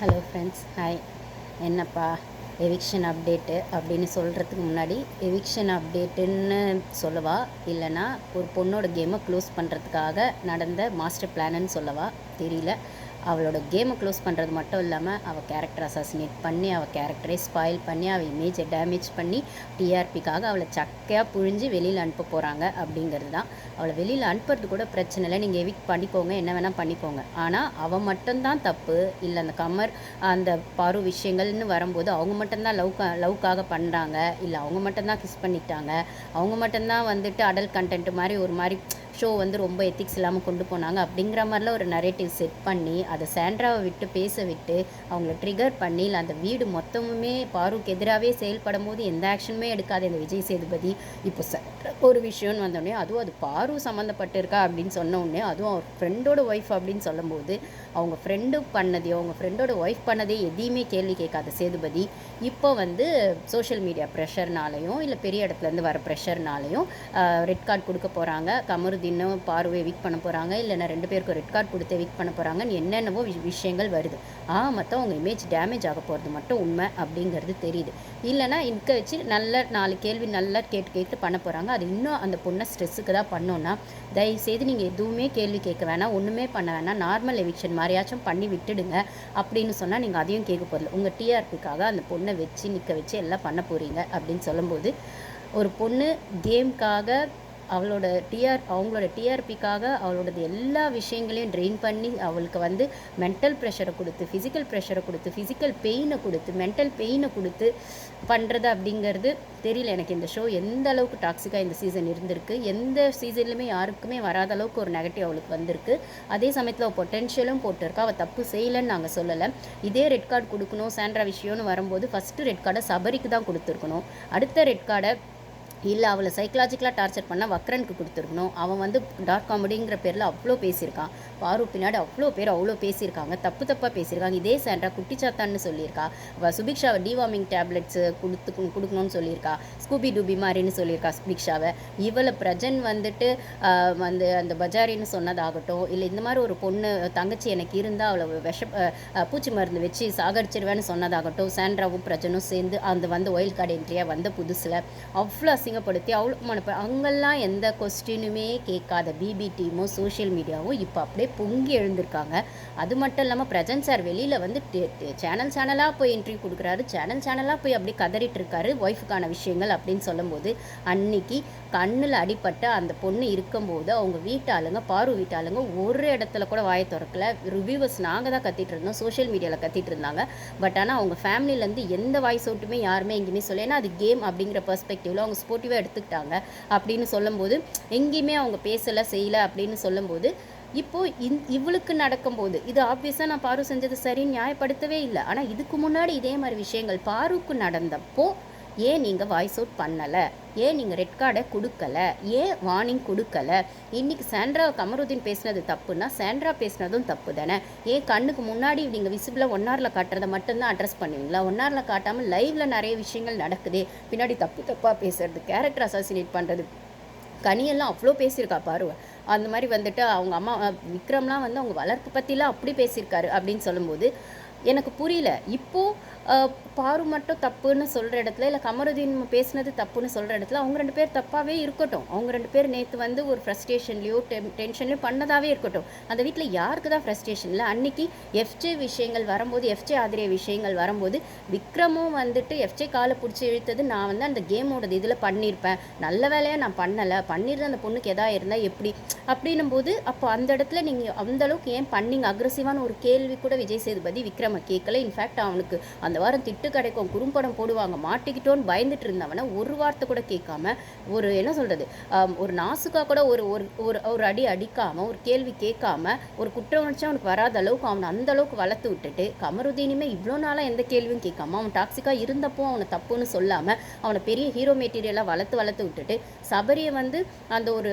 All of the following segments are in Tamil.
ஹலோ ஃப்ரெண்ட்ஸ் ஹாய் என்னப்பா? எவிக்ஷன் அப்டேட்டு அப்படின்னு சொல்கிறதுக்கு முன்னாடி எவிக்ஷன் அப்டேட்டுன்னு சொல்லவா? இல்லைனா ஒரு பொண்ணோட கேமை க்ளோஸ் பண்ணுறதுக்காக நடந்த மாஸ்டர் பிளான்னு சொல்லவா? தெரியல. அவளோட கேமை க்ளோஸ் பண்ணுறது மட்டும் இல்லாமல் அவள் கேரக்டர் அசாசினேட் பண்ணி அவள் கேரக்டரை ஸ்பாயில் பண்ணி அவள் இமேஜை டேமேஜ் பண்ணி டிஆர்பிக்காக அவளை சக்கையாக புழிஞ்சு வெளியில் அனுப்ப போகிறாங்க அப்படிங்கிறது தான். அவளை வெளியில் அனுப்புறது கூட பிரச்சனை இல்லை. நீங்கள் எவிக் பண்ணிக்கோங்க. என்ன வேணால் பண்ணிக்கோங்க. ஆனால் அவள் மட்டும்தான் தப்பு. இல்லை அந்த கமர் அந்த பாரு விஷயங்கள்னு வரும்போது அவங்க மட்டும்தான் லவ் லவ்க்காக பண்ணுறாங்க இல்லை அவங்க மட்டும்தான் கிஸ் பண்ணிட்டாங்க. அவங்க மட்டும்தான் வந்துட்டு அடல்ட் கண்டென்ட் மாதிரி ஒரு மாதிரி ஷோ வந்து ரொம்ப எத்திக்ஸ் இல்லாமல் கொண்டு போனாங்க. அப்படிங்கிற மாதிரிலாம் ஒரு நரேட்டிவ் செட் பண்ணி அதை சாண்ட்ராவை விட்டு பேச விட்டு அவங்கள ட்ரிகர் பண்ணி இல்லை அந்த வீடு மொத்தமுமே பாருக்கு எதிராகவே செயல்படும் போது எந்த ஆக்ஷனுமே எடுக்காத இந்த விஜய் சேதுபதி. இப்போ சாண்ட்ரா ஒரு விஷயம்னு வந்தோடனே அதுவும் அது பாரு சம்மந்தப்பட்டிருக்கா அப்படின்னு சொன்ன உடனே அதுவும் அவர் ஃப்ரெண்டோட ஒய்ஃப் அப்படின்னு சொல்லும்போது அவங்க ஃப்ரெண்டு பண்ணதையோ அவங்க ஃப்ரெண்டோட ஒய்ஃப் பண்ணதே எதையுமே கேள்வி கேட்காத சேதுபதி. இப்போ வந்து சோஷியல் மீடியா ப்ரெஷர்னாலையும் இல்லை பெரிய இடத்துலேருந்து வர ப்ரெஷர்னாலையும் ரெட் கார்டு கொடுக்க போகிறாங்க இன்னும் பார்வை வீக் பண்ண போகிறாங்க இல்லைன்னா ரெண்டு பேருக்கும் ரெட் கார்டு கொடுத்து வீக் பண்ண போகிறாங்கன்னு என்னென்னவோ விஷயங்கள் வருது. ஆ மொத்தம் அவங்க இமேஜ் டேமேஜ் ஆக போகிறது மட்டும் உண்மை அப்படிங்கிறது தெரியுது. இல்லைன்னா இன்க வச்சு நல்ல நாலு கேள்வி நல்லா கேட்டு கேட்டு பண்ண போகிறாங்க அது இன்னும் அந்த பொண்ணை ஸ்ட்ரெஸ்ஸுக்கு தான் பண்ணோன்னா தயவுசெய்து நீங்கள் எதுவுமே கேள்வி கேட்க வேணாம் ஒன்றுமே பண்ண வேணாம் நார்மல் எவிக்ஷன் மாதிரியாச்சும் பண்ணி விட்டுடுங்க அப்படின்னு சொன்னால் நீங்கள் அதையும் கேட்க போகிறல உங்கள் டிஆர்பிக்காக அந்த பொண்ணை வச்சு நிற்க வச்சு எல்லாம் பண்ண போகிறீங்க அப்படின்னு சொல்லும்போது ஒரு பொண்ணு கேம்க்காக அவளோட டிஆர் அவங்களோட டிஆர்பிக்காக அவளோடது எல்லா விஷயங்களையும் ட்ரெயின் பண்ணி அவளுக்கு வந்து மென்டல் ப்ரெஷரை கொடுத்து ஃபிசிக்கல் ப்ரெஷரை கொடுத்து ஃபிசிக்கல் பெயினை கொடுத்து மென்டல் பெயினை கொடுத்து பண்ணுறது அப்படிங்கிறது தெரியல எனக்கு. இந்த ஷோ எந்த அளவுக்கு டாக்ஸிக்காக இந்த சீசன் இருந்திருக்கு எந்த சீசன்லையுமே யாருக்குமே வராத அளவுக்கு ஒரு நெகட்டிவ் அவளுக்கு வந்திருக்கு. அதே சமயத்தில் அவள் பொட்டென்ஷியலும் போட்டிருக்கா. அவள் தப்பு செய்யலைன்னு நாங்கள் சொல்லலை. இதே ரெட் கார்டு கொடுக்கணும் சாண்ட்ரா விஷயம்னு வரும்போது ஃபஸ்ட்டு ரெட் கார்டை சபரிக்கு தான் கொடுத்துருக்கணும். அடுத்த ரெட் கார்டை இல்லை அவளை சைக்கலாஜிக்கலாக டார்ச்சர் பண்ணால் வக்ரனுக்கு கொடுத்துருக்கணும். அவன் வந்து டார்க் காமெடிங்கிற பேரில் அவ்வளோ பேசியிருக்கான். பாரு பின்னாடி அவ்வளோ பேர் அவ்வளோ பேசியிருக்காங்க. தப்பு தப்பாக பேசியிருக்காங்க. இதே சாண்ட்ரா குட்டிச்சாத்தான்னு சொல்லியிருக்கா. அவள் சுபிக்ஷாவை டிவார்மிங் டேப்லெட்ஸு கொடுத்து கொடுக்கணும்னு சொல்லியிருக்கா. ஸ்கூபி டூபி மாதிரின்னு சொல்லியிருக்கா சுபிக்ஷாவை. இவளை பிரஜன் வந்துட்டு வந்து அந்த பஜாரின்னு சொன்னதாகட்டும் இல்லை இந்த மாதிரி ஒரு பொண்ணு தங்கச்சி எனக்கு இருந்தால் அவளை விஷ பூச்சி மருந்து வச்சு சாகடிச்சிருவேன்னு சொன்னதாகட்டும் சாண்ட்ராவும் பிரஜனும் சேர்ந்து அந்த வந்து ஒயில் கார்டு என்ட்ரியாக வந்த புதுசில். அவ்வளோ அசிங்கப்படுத்தி அவ்வளோ மனப்ப அங்கெல்லாம் எந்த கொஸ்டினுமே கேட்காத பிபி டீமும் சோஷியல் மீடியாவும் இப்போ அப்படியே பொங்கி எழுந்திருக்காங்க. அது மட்டும் இல்லாமல் பிரஜன் சார் வெளியில் வந்து சேனல் சேனலாக போய் இன்டர்வியூ கொடுக்குறாரு. சேனல் சேனலாக போய் அப்படியே கதறிட்டு இருக்காரு ஒய்ஃபுக்கான விஷயங்கள் அப்படின்னு சொல்லும்போது அன்னைக்கு கண்ணில் அடிபட்ட அந்த பொண்ணு இருக்கும்போது அவங்க வீட்டாளுங்க பாரு வீட்டாளுங்க ஒரு இடத்துல கூட வாயை திறக்கல. ரிவ்யூவர்ஸ் நாங்கள் தான் கத்திட்டு இருந்தோம் சோஷியல் மீடியாவில் கத்திட்டு இருந்தாங்க. பட் ஆனால் அவங்க ஃபேமிலியிலேருந்து எந்த வாய்ஸ் அவுட்டுமே யாருமே எங்கேயுமே சொல்லலை. ஏன்னா அது கேம் அப்படிங்கிற பெர்ஸ்பெக்டிவில் அவங்க சப்போர்ட்டிவாக எடுத்துக்கிட்டாங்க. அப்படின்னு சொல்லும்போது எங்கேயுமே அவங்க பேசலை செய்யலை அப்படின்னு சொல்லும்போது இப்போ இந் இவளுக்கு நடக்கும்போது இது ஆப்வியஸாக நான் பாரு செஞ்சது சரின்னு நியாயப்படுத்தவே இல்லை. ஆனால் இதுக்கு முன்னாடி இதே மாதிரி விஷயங்கள் பாருக்கு நடந்தப்போ ஏன் நீங்கள் வாய்ஸ் அவுட் பண்ணலை? ஏன் நீங்கள் ரெட் கார்டை கொடுக்கல? ஏன் வார்னிங் கொடுக்கல? இன்னைக்கு சாண்ட்ரா கமருதீன் பேசினது தப்புன்னா சாண்ட்ரா பேசினதும் தப்பு தானே? ஏன் கண்ணுக்கு முன்னாடி நீங்கள் விசிபிளாக ஒன்னாரில் காட்டுறதை மட்டும்தான் அட்ரஸ் பண்ணுவீங்களா? ஒன்னாரில் காட்டாமல் லைவ்ல நிறைய விஷயங்கள் நடக்குதே. பின்னாடி தப்பு தப்பாக பேசுறது கேரக்டர் அசாசினேட் பண்ணுறது கனியெல்லாம் அவ்வளோ பேசியிருக்கா பாரு அந்த மாதிரி வந்துட்டு அவங்க அம்மா விக்ரம்லாம் வந்து அவங்க வளர்ப்பு பற்றிலாம் அப்படி பேசியிருக்காரு அப்படின்னு சொல்லும்போது எனக்கு புரியல. இப்போது பாரு மட்டும் தப்புன்னு சொல்கிற இடத்துல இல்லை கமருதீன் பேசுனது தப்புன்னு சொல்கிற இடத்துல அவங்க ரெண்டு பேர் தப்பாகவே இருக்கட்டும். அவங்க ரெண்டு பேர் நேற்று வந்து ஒரு ஃப்ரஸ்ட்ரேஷன்லையோ டென் டென்ஷன்லையோ பண்ணதாகவே இருக்கட்டும். அந்த வீட்டில் யாருக்கு தான் ஃப்ரஸ்ட்ரேஷன் இல்லை? அன்னைக்கு எஃப்ஜே விஷயங்கள் வரும்போது எஃப்ஜே ஆதிரிய விஷயங்கள் வரும்போது விக்ரமும் வந்துட்டு எஃப்ஜே காலை பிடிச்சி இழுத்தது நான் வந்து அந்த கேமோடது இதில் பண்ணியிருப்பேன் நல்ல வேலையாக நான் பண்ணலை. பண்ணியிருந்த அந்த பொண்ணுக்கு எதா இருந்தால் எப்படி? அப்படின்னும் போது அப்போ அந்த இடத்துல நீங்கள் அந்தளவுக்கு ஏன் பண்ணீங்க? அக்ரஸிவான ஒரு கேள்வி கூட விஜய் சேதுபதி விக்ரம கேட்கல. இன்ஃபேக்ட் அவனுக்கு அந்த வாரம் திட்டு கிடைக்கும் குறும்படம் போடுவாங்க. மாட்டிக்கிட்டோன்னு பயந்துட்டு இருந்தவனை ஒரு வார்த்தை கூட கேட்காம ஒரு என்ன சொல்கிறது ஒரு நாசுக்காக கூட ஒரு ஒரு ஒரு ஒரு அடி அடிக்காமல் ஒரு கேள்வி கேட்காம ஒரு குற்ற உணர்ச்சி அவனுக்கு வராத அளவுக்கு அவனை அந்த அளவுக்கு வளர்த்து விட்டுட்டு கமருதீனுமே இவ்வளோ நாளாக எந்த கேள்வியும் கேட்காம அவன் டாக்ஸிக்காக இருந்தப்போ அவனை தப்புன்னு சொல்லாமல் அவனை பெரிய ஹீரோ மெட்டீரியலாக வளர்த்து வளர்த்து விட்டுட்டு சபரியை வந்து அந்த ஒரு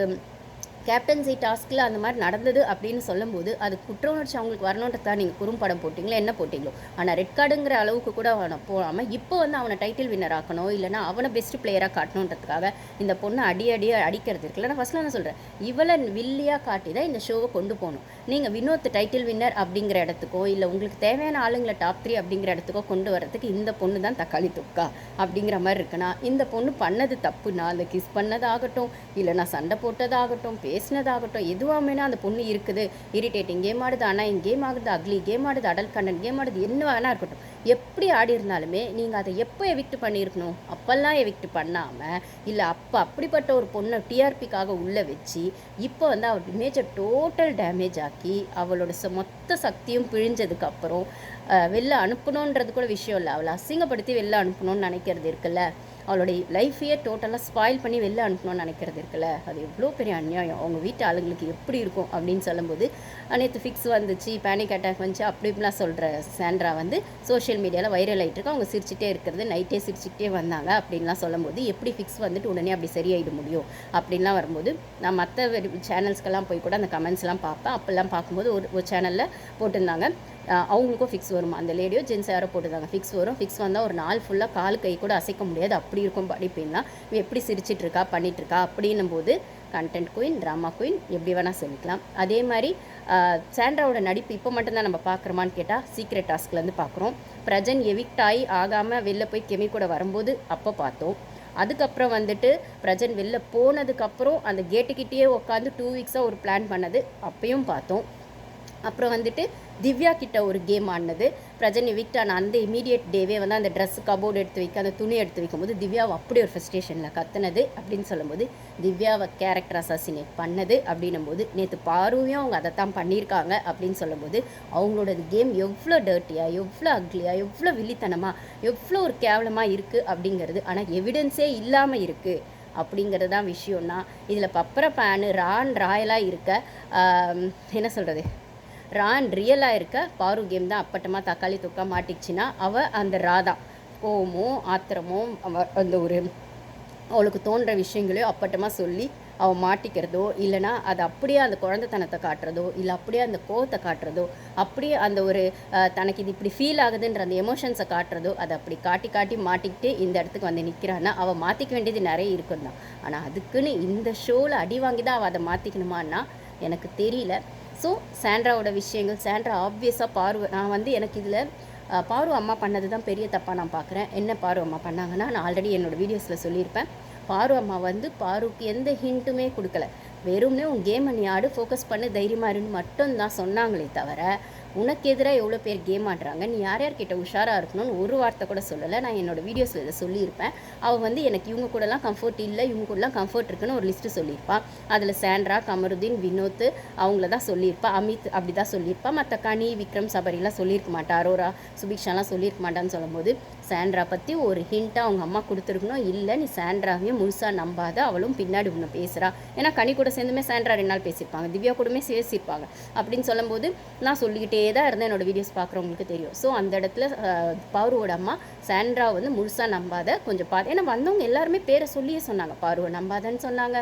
கேப்டன்சி டாஸ்கில் அந்த மாதிரி நடந்தது அப்படின்னு சொல்லும்போது அது குற்ற உணர்ச்சி அவங்களுக்கு தான் நீங்கள் குறும்படம் போட்டிங்களோ என்ன போட்டிங்களோ. ஆனால் ரெட் கார்டுங்கிற அளவுக்கு கூட அவனை போகாமல் இப்போ வந்து அவனை டைட்டில் வின்னர் ஆக்கணும் இல்லைனா அவனை பெஸ்ட் பிளேயராக காட்டணுன்றதுக்காக இந்த பொண்ணை அடி அடியாக அடிக்கிறது இருக்குல்ல. நான் ஃபஸ்ட்டில் நான் சொல்கிறேன் இவளை வில்லியாக காட்டி தான் இந்த ஷோவை கொண்டு போகணும். நீங்கள் வினோத் டைட்டில் வின்னர் அப்படிங்கிற இடத்துக்கோ இல்லை உங்களுக்கு தேவையான ஆளுங்களை டாப் த்ரீ அப்படிங்கிற இடத்துக்கோ கொண்டு வரதுக்கு இந்த பொண்ணு தான் தக்காளி தொக்கா அப்படிங்கிற மாதிரி இருக்குன்னா இந்த பொண்ணு பண்ணது தப்புனா அந்த கிஸ் பண்ணதாகட்டும் இல்லைனா சண்டை போட்டதாகட்டும் பேசினதாகட்டும் எதுவாமே அந்த பொண்ணு இருக்குது. இரிட்டேட்டிங் கேம் ஆடுது ஆனால் இங்கே கேம் ஆகுது அக்லி கேம் ஆடுது அடல் கண்டன் கேம் ஆடுது என்ன வேணா இருக்கட்டும். எப்படி ஆடி இருந்தாலுமே நீங்கள் அதை எப்போ எவிக்ட் பண்ணியிருக்கணும்? அப்போல்லாம் எவிக்ட் பண்ணாமல் இல்லை அப்போ அப்படிப்பட்ட ஒரு பொண்ணை டிஆர்பிக்காக உள்ளே வச்சு இப்போ வந்து அவள் இமேஜை டோட்டல் டேமேஜ் ஆக்கி அவளோட ச- மொத்த சக்தியும் பிழிஞ்சதுக்கப்புறம் வெளில அனுப்பணுன்றது கூட விஷயம் இல்லை. அவளை அசிங்கப்படுத்தி வெளில அனுப்பணும்னு நினைக்கிறது இருக்குல்ல. அவளுடைய லைஃப்பையே டோட்டலாக ஸ்பாயில் பண்ணி வெளில அனுப்பணும்னு நினைக்கிறது இருக்குல்ல? அது எவ்வளோ பெரிய அநியாயம். அவங்க வீட்டு ஆளுங்களுக்கு எப்படி இருக்கும் அப்படின்னு சொல்லும்போது நேற்று ஃபிக்ஸ் வந்துச்சு பேனிக் அட்டாக் வந்துச்சு அப்படி இப்படிலாம் சொல்கிற சாண்ட்ரா வந்து சோஷியல் மீடியாவில் வைரல் ஆகிட்டு இருக்கு? அவங்க சிரிச்சிட்டே இருக்கிறது நைட்டே சிரிச்சுக்கிட்டே வந்தாங்க அப்படின்லாம் சொல்லும்போது எப்படி ஃபிக்ஸ் வந்துட்டு உடனே அப்படி சரியாயிட முடியும்? அப்படின்லாம் வரும்போது நான் மற்ற சேனல்ஸ்க்கெல்லாம் போய் கூட அந்த கமெண்ட்ஸ்லாம் பார்ப்பேன். அப்போல்லாம் பார்க்கும்போது ஒரு ஒரு சேனலில் போட்டிருந்தாங்க. அவங்களுக்கும் ஃபிக்ஸ் வருமா? அந்த லேடியோ ஜென்ஸ் யாரோ போட்டிருந்தாங்க ஃபிக்ஸ் வரும். ஃபிக்ஸ் வந்தால் ஒரு நாள் ஃபுல்லாக கால் கை கூட அசைக்க முடியாது. அப்படி இருக்கும் பாடி பெயின்லாம் எப்படி சிரிச்சிட்டு இருக்கா பண்ணிகிட்ருக்கா அப்படின்னும் போது கண்டென்ட் குயின் ட்ராமா குயின் எப்படி வேணால் சொல்லிக்கலாம் அதே மாதிரி சாண்ட்ராவோட நடிப்பு இப்போ மட்டும்தான் நம்ம பார்க்குறோமான்னு கேட்டால் சீக்ரெட் டாஸ்க்லேருந்து பார்க்குறோம் பிரஜன் எவிக்ட் ஆகி ஆகாமல் வெளில போய் கெமி கூட வரும்போது அப்போ பார்த்தோம். அதுக்கப்புறம் வந்துட்டு பிரஜன் வெளில போனதுக்கப்புறம் அந்த கேட்டுக்கிட்டேயே உட்காந்து டூ வீக்ஸாக ஒரு பிளான் பண்ணது அப்பயும் பார்த்தோம். அப்புறம் வந்துட்டு திவ்யா கிட்ட ஒரு கேம் ஆடினது. பிரஜனி எவிக்ட் ஆன அந்த இமீடியட் டேவே வந்து அந்த ட்ரெஸ் கபோர்டு எடுத்து வைக்க அந்த துணி எடுத்து வைக்கும்போது திவ்யாவை அப்படி ஒரு ஃப்ரஸ்ட்ரேஷனில் கத்துனது அப்படின்னு சொல்லும்போது திவ்யாவை கேரக்டர் அசாசினேட் பண்ணது அப்படின்னும் போது நேற்று பார்வையும் அவங்க அதை தான் பண்ணியிருக்காங்க அப்படின்னு சொல்லும்போது அவங்களோட கேம் எவ்வளோ டர்ட்டியாக எவ்வளோ அக்லியாக எவ்வளோ வில்லித்தனமாக எவ்வளோ ஒரு கேவலமாக இருக்குது அப்படிங்கிறது ஆனால் எவிடன்ஸே இல்லாமல் இருக்குது அப்படிங்கிறது தான் விஷயம்னா இதில் பப்பர பேனு ரான் ராயலாக இருக்க என்ன சொல்கிறது ரான் ரியலாக இருக்க பாரு கேம் தான். அப்பட்டமாக தக்காளி தொக்கா மாட்டிக்கிச்சின்னா அவள் அந்த ரா தான். கோவமோ ஆத்திரமோ அவ அந்த ஒரு அவளுக்கு தோன்ற விஷயங்களையும் அப்பட்டமாக சொல்லி அவள் மாட்டிக்கிறதோ இல்லைனா அது அப்படியே அந்த குழந்தைத்தனத்தை காட்டுறதோ இல்லை அப்படியே அந்த கோவத்தை காட்டுறதோ அப்படியே அந்த ஒரு தனக்கு இது இப்படி ஃபீல் ஆகுதுன்ற அந்த எமோஷன்ஸை காட்டுறதோ அதை அப்படி காட்டி காட்டி மாட்டிக்கிட்டு இந்த இடத்துக்கு வந்து நிற்கிறான்னா அவள் மாற்றிக்க வேண்டியது நிறைய இருக்கும் தான் ஆனால் அதுக்குன்னு இந்த ஷோவில் அடி வாங்கி தான் அவள் அதை மாற்றிக்கணுமான்னா எனக்கு தெரியல. ஸோ சாண்ட்ராவோட விஷயங்கள் சாண்ட்ரா ஆப்வியஸாக பார்வை நான் வந்து எனக்கு இதில் பாரு அம்மா பண்ணது தான் பெரிய தப்பாக நான் பார்க்குறேன். என்ன பாரு அம்மா பண்ணாங்கன்னா நான் ஆல்ரெடி என்னோடய வீடியோஸில் சொல்லியிருப்பேன். பாரு அம்மா வந்து பாருக்கு எந்த ஹிண்ட்டுமே கொடுக்கல. வெறும்னே உன் கேமை நீ ஆடு ஃபோக்கஸ் பண்ணு தைரியமாக இருன்னு மட்டும்தான் சொன்னாங்களே தவிர உனக்கு எதிராக எவ்வளோ பேர் கேம் ஆடுறாங்க நீ யார் யார்கிட்ட உஷாராக இருக்கணும்னு ஒரு வார்த்தை கூட சொல்லலை. நான் என்னோட வீடியோஸில் இதை சொல்லியிருப்பேன். அவள் வந்து எனக்கு இவங்க கூடலாம் கம்ஃபர்ட் இல்லை இவங்க கூடலாம் கம்ஃபர்ட் இருக்குன்னு ஒரு லிஸ்ட்டு சொல்லியிருப்பாள் அதில் சாண்ட்ரா கமருதீன் வினோத் அவங்கள தான் சொல்லியிருப்பாள் அமித் அப்படி தான் சொல்லியிருப்பா. மற்ற கனி விக்ரம் சபரிலாம் சொல்லியிருக்க மாட்டா. அரோரா சுபிக்ஷாலாம் சொல்லியிருக்க மாட்டான்னு சொல்லும்போது சாண்ட்ரா பற்றி ஒரு ஹிண்ட்டாக அவங்க அம்மா கொடுத்துருக்கணும். இல்லை நீ சாண்ட்ராவையும் முழுசாக நம்பாத அவளும் பின்னாடி ஒன்று பேசுகிறா ஏன்னா கனி கூட சேர்ந்துமே சாண்ட்ரா ரெண்டு நாள் பேசியிருப்பாங்க. திவ்யா கூடமே பேசியிருப்பாங்க. அப்படின்னு சொல்லும்போது நான் சொல்லிக்கிட்டே தான் இருந்தேன். என்னோடய வீடியோஸ் பார்க்குறவங்களுக்கு தெரியும். ஸோ அந்த இடத்துல பார்வோட அம்மா சாண்ட்ரா வந்து முழுசாக நம்பாத கொஞ்சம் பார்த்து ஏன்னா வந்தவங்க எல்லாருமே பேரை சொல்லியே சொன்னாங்க. பாருவை நம்பாதன்னு சொன்னாங்க.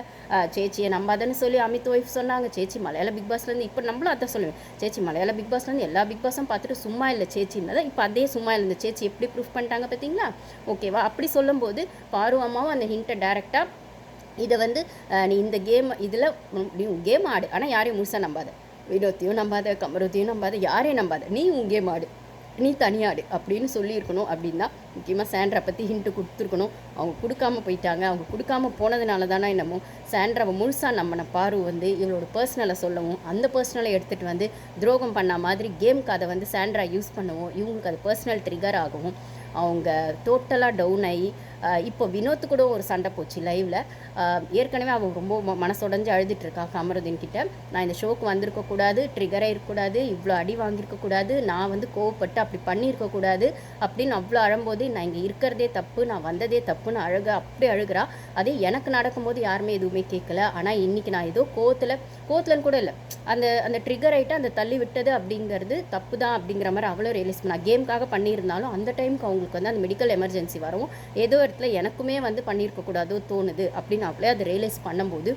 சேச்சியை நம்பாதன்னு சொல்லி அமித் ஒய்ஃப் சொன்னாங்க. சேச்சி மலையாள பிக் பாஸ்லேருந்து இப்போ நம்மளும் அதான் சொல்லுவேன். சேச்சி மலையாள பிக் பாஸ்லேருந்து எல்லா பிக் பாஸும் பார்த்துட்டு சும்மா இல்லை சேச்சின்னு இப்போ அதே சும்மா இல்லை. சேச்சி எப்படி ப்ரூஃப் பண்ணிட்டாங்க? பார்த்தீங்களா? ஓகேவா அப்படி சொல்லும்போது பாரு அம்மாவும் அந்த ஹிண்ட்டை டேரெக்டாக இதை வந்து நீ இந்த கேம் இதில் கேம் ஆடு. ஆனால் யாரையும் முழுசாக நம்பாத. வினோத்தையும் நம்பாத கமரத்தையும் நம்பாத யாரையும் நம்பாத. நீ உன் கேம் ஆடு. நீ தனியாடு அப்படின்னு சொல்லியிருக்கணும் அப்படின்னா முக்கியமாக சாண்ட்ரை பற்றி ஹிண்ட்டு கொடுத்துருக்கணும். அவங்க கொடுக்காம போயிட்டாங்க. அவங்க கொடுக்காம போனதுனால தானே என்னமோ சாண்ட்ராவை முழுசாக நம்மனை பாரு வந்து இவளோட பர்சனலை சொல்லவும் அந்த பர்சனலை எடுத்துகிட்டு வந்து துரோகம் பண்ண மாதிரி கேம்க்கு அதை வந்து சாண்ட்ரா யூஸ் பண்ணவும். இவங்களுக்கு அது பர்சனல் ட்ரிகர் ஆகவும் அவங்க டோட்டலாக டவுன் ஆகி இப்போ வினோத்து கூட ஒரு சண்டை போச்சு லைவில் ஏற்கனவே அவள் ரொம்ப ம- மனசுடைஞ்சு அழுதுட்டு இருக்கா கமருதீன் கிட்ட. நான் இந்த ஷோக்கு வந்திருக்கக்கூடாது ட்ரிகர் ஆகிருக்கக்கூடாது இருக்கக்கூடாது இவ்வளோ அடி வாங்கியிருக்கக்கூடாது நான் வந்து கோவப்பட்டு அப்படி பண்ணியிருக்கக்கூடாது அப்படின்னு அவ்வளோ அழும்போது நான் இங்கே இருக்கிறதே தப்பு நான் வந்ததே தப்புன்னு அழுக அப்படி அழுகிறா. அதே எனக்கு நடக்கும்போது யாருமே எதுவுமே கேட்கல ஆனால் இன்னைக்கு நான் ஏதோ கோவத்தில் கோவத்தில்னு கூட இல்லை. அந்த அந்த ட்ரிகர் ஆகிட்டு அந்த தள்ளி விட்டது அப்படிங்கிறது தப்பு தான் அப்படிங்கிற மாதிரி அவ்வளோ ரியலைஸ் பண்ணா. கேமுக்காக பண்ணியிருந்தாலும் அந்த டைமுக்கு அவங்களுக்கு வந்து அந்த மெடிக்கல் எமர்ஜென்சி வரும். ஏதோ இடத்துல எனக்குமே வந்து பண்ணியிருக்கக்கூடாதோ தோணுது அப்படின்னு அவளே அதை ரியலைஸ் பண்ணும்போது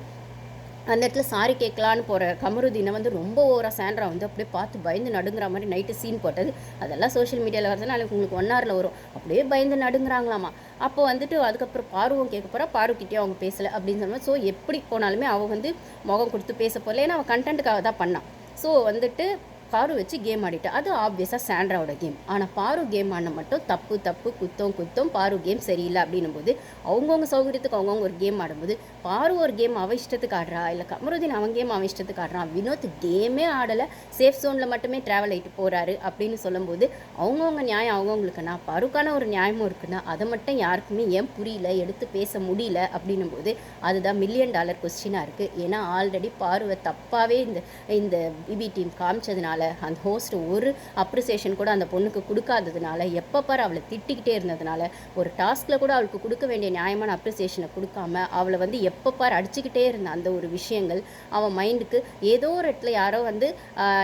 அந்த இடத்துல சாரி கேட்கலான்னு போகிற கமருதீனை வந்து ரொம்ப ஓவராக சாண்ட்ரா வந்து அப்படியே பார்த்து பயந்து நடுங்கிற மாதிரி நைட்டு சீன் போட்டது. அதெல்லாம் சோஷியல் மீடியாவில் வருதுன்னா நாளைக்கு உங்களுக்கு ஒன் ஹவரில் வரும். அப்படியே பயந்து நடுங்குறாங்களாமா. அப்போ வந்துட்டு அதுக்கப்புறம் பாருவும் கேட்க போகிறா பாருக்கிட்டே அவங்க பேசலை அப்படின்னு சொன்னால் ஸோ எப்படி போனாலுமே அவள் வந்து முகம் கொடுத்து பேச போகல ஏன்னா அவள் கண்டென்ட்டுக்காக தான் பண்ணான் ஸோ வந்துட்டு பாரு வச்சு கேம் ஆடிட்டா அது ஆப்வியஸாக சாண்ட்ராவோட கேம் ஆனால் பாரு கேம் ஆடின மட்டும் தப்பு தப்பு குத்தம் குத்தம் பாரு கேம் சரியில்லை அப்படின்னும் போது அவங்கவுங்க சௌகரியத்துக்கு அவங்கவுங்க ஒரு கேம் ஆடும்போது பாரு ஒரு கேம் அவ இஷ்டத்துக்கு ஆடுறா இல்லை கமருதீன் அவன் கேம் அவன் இஷ்டத்துக்கு ஆடுறான். வினோத் கேமே ஆடலை. சேஃப் ஜோனில் மட்டுமே ட்ராவல் ஆகிட்டு போகிறாரு அப்படின்னு சொல்லும்போது அவங்கவுங்க நியாயம் அவங்கவுங்களுக்குன்னா பாருக்கான ஒரு நியாயமும் இருக்குன்னா அதை மட்டும் யாருக்குமே ஏன் புரியல எடுத்து பேச முடியல அப்படின்னும் போது அதுதான் மில்லியன் டாலர் கொஸ்டினாக இருக்குது ஏன்னா ஆல்ரெடி பார்வை தப்பாகவே இந்த இந்த பிபி டீம் காமிச்சதுனால அந்த ஹோஸ்ட் ஒரு அப்ரிசியேஷன் கூட அந்த பொண்ணுக்கு கொடுக்காததுனால எப்போ பார் அவளை திட்டிக்கிட்டே இருந்ததுனால ஒரு டாஸ்கில் கூட அவளுக்கு கொடுக்க வேண்டிய நியாயமான அப்ரிசியேஷனை கொடுக்காம அவளை வந்து எப்போ பார் அடிச்சுக்கிட்டே இருந்த அந்த ஒரு விஷயங்கள் அவன் மைண்டுக்கு ஏதோ ஒரு இடத்துல யாரோ வந்து